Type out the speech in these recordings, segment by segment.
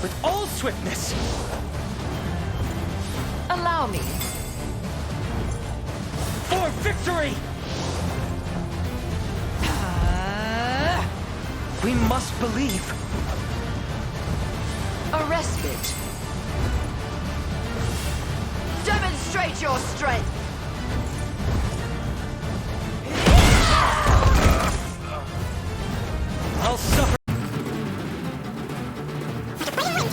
With all swiftness! Allow me. For victory! Uh. We must believe. A respite. Demonstrate your strength. Wait, wait.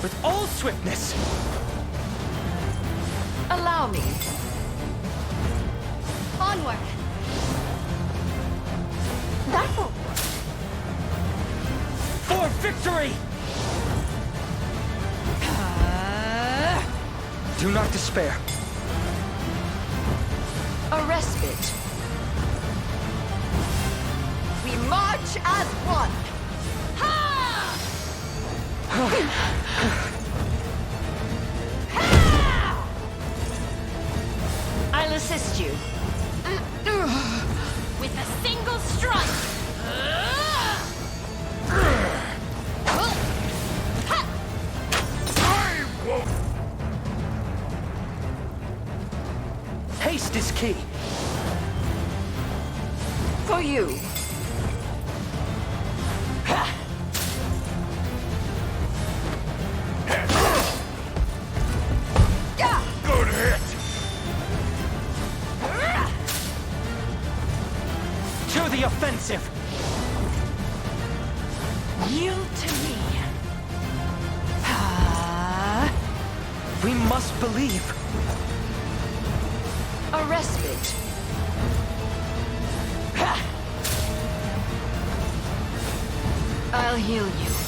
With all swiftness! Allow me. Onward. Will For victory! Uh. Do not despair. A respite. We march as one. I'll assist you. with a single strike. Haste is key. For you. The offensive! Yield to me. Ah, we must believe. A respite. I'll heal you.